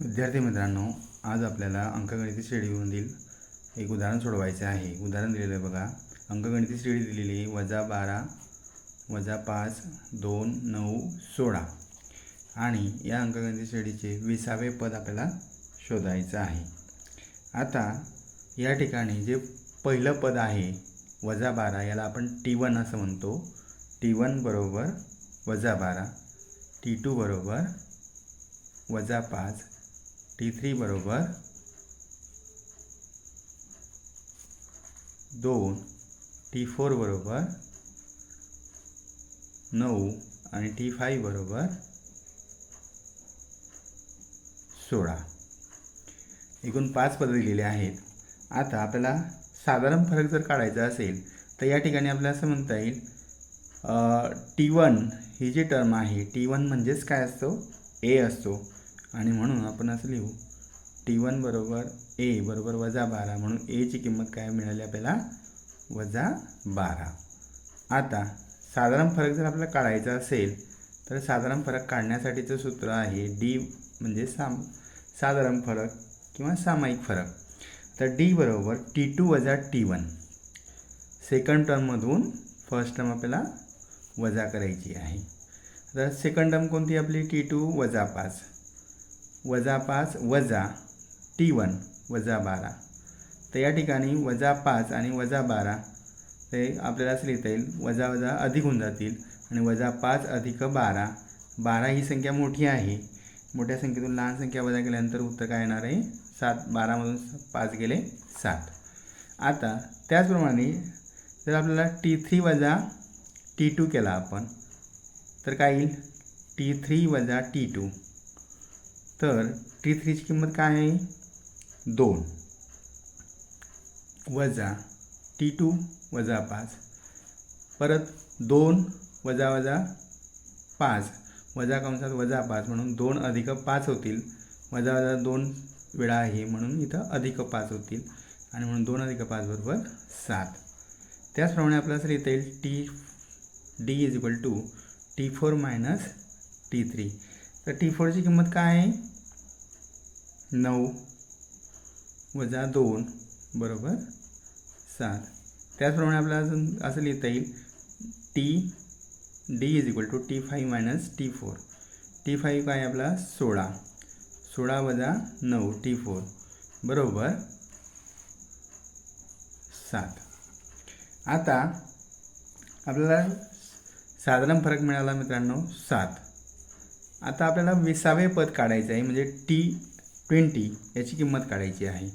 विद्यार्थी मित्रांनो आज आपल्याला अंकगणिती श्रेणीमधील एक उदाहरण सोडवायचे आहे. उदाहरण दिलेलं आहे बघा. अंकगणिती श्रेणी दिलेली आहे वजा बारा वजा पाच दोन नऊ सोळा. आणि या अंकगणिती श्रेणीचे विसावे पद आपल्याला शोधायचं आहे. आता या ठिकाणी जे पहिलं पद आहे वजा बारा याला आपण टी वन असं म्हणतो. टी वन बरोबर वजा बारा टी टू बरोबर वजा पाच टी थ्री बरोबर. दोन. टी फोर बरोबर. नऊ आणि टी फाईव्ह बरोबर. सोळा. एकूण पाच पदं दिलेली आहेत. आता आपल्याला साधारण फरक जर काढायचा असेल तर या ठिकाणी आपल्याला असं म्हणता येईल टी वन ही जी टर्म आहे टी वन म्हणजेच काय असतो? ए असतो. आणि म्हणून आपण असं लिहू टी वन बरोबर ए बरोबर वजा बारा म्हणून एची किंमत काय मिळाली आपल्याला? वजा बारा. आता साधारण फरक जर आपल्याला काढायचा असेल तर साधारण फरक काढण्यासाठीचं सूत्र आहे डी म्हणजे साम साधारण फरक किंवा सामायिक फरक. तर डी बरोबर टी टू वजा टी वन सेकंड टर्ममधून फर्स्ट टर्म आपल्याला वजा करायची आहे. तर सेकंड टर्म कोणती आपली? टी टू वजा पाच. वजा पाच वजा टी वन वजा बारा. तर या ठिकाणी वजा पाच आणि वजा बारा ते आपल्याला असं लिहिता येईल. वजा वजा अधिक होऊन जातील आणि वजा पाच अधिक बारा. बारा ही संख्या मोठी आहे. मोठ्या संख्येतून लहान संख्या वजा केल्यानंतर उत्तर काय येणार आहे? सात. बारामधून पाच गेले सात. आता त्याचप्रमाणे जर आपल्याला टी थ्री वजा टी टू केला आपण तर काय येईल? टी थ्री वजा टी टू. तर टी थ्रीची किंमत काय आहे? दोन. वजा टी टू वजा पाच. परत दोन वजा वजा पाच. वजा कंसात वजा पाच म्हणून दोन अधिक पाच होतील. वजा वजा दोन वेळा आहे म्हणून इथं अधिक पाच होतील. आणि म्हणून दोन अधिक पाच बरोबर सात. त्याचप्रमाणे आपल्याला सर इथं येईल T D is equal to T four minus T three तर टी फोरची किंमत काय आहे? नऊ वजा दोन बरोबर सात. त्याचप्रमाणे आपल्याला अजून असं लिहिता येईल T D is equal to T five minus T four T five काय आपला? सोळा. सोळा वजा नऊ टी फोर बरोबर सात. आता आपल्याला साधारण फरक मिळाला मित्रांनो सात. आता आपल्याला विसावे पद काढायचं आहे म्हणजे टी ट्वेंटी याची किंमत काढायची आहे.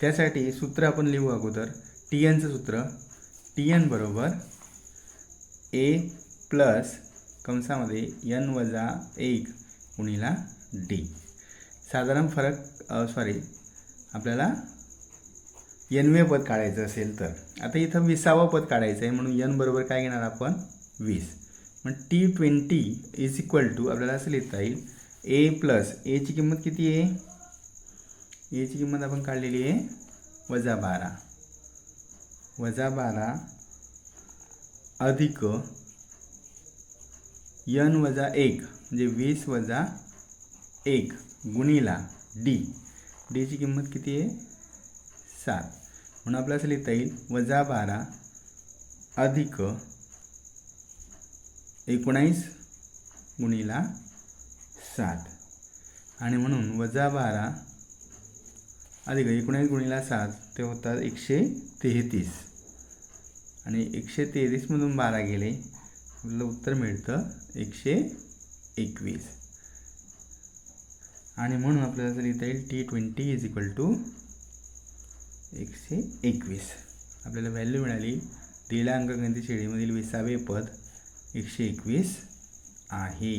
त्यासाठी सूत्र आपण लिहू अगोदर टी एनचं सूत्र टी एन बरोबर ए प्लस कंसामध्ये यन वजा एक उणीला डी साधारण फरक सॉरी आपल्याला यनवे पद काढायचं असेल तर. आता इथं विसावं पद काढायचं आहे म्हणून यन बरोबर काय घेणार आपण? वीस. मग T twenty is equal to आपल्याला असं लिहिता येईल ए प्लस एची किंमत किती आहे? एची किंमत आपण काढलेली आहे वजा बारा. वजा बारा अधिक यन वजा एक म्हणजे वीस वजा एक गुणिला डी डीची किंमत किती आहे? सात. म्हणून आपल्याला असं लिहिता येईल वजा बारा अधिक एकोणावीस गुणिला सात आणि म्हणून वजा बारा अधिक एकोणावीस गुणिला सात ते होतात एकशे तेहतीस. आणि एकशे तेहतीसमधून बारा गेले आपलं उत्तर मिळतं एकशे एकवीस. आणि म्हणून आपल्याला जर लिहिता येईल T twenty is equal to एकशे एकवीस. आपल्याला व्हॅल्यू मिळाली दिला अंकगणित श्रेणीमधील विसावे पद एकशे एकवीस आहे.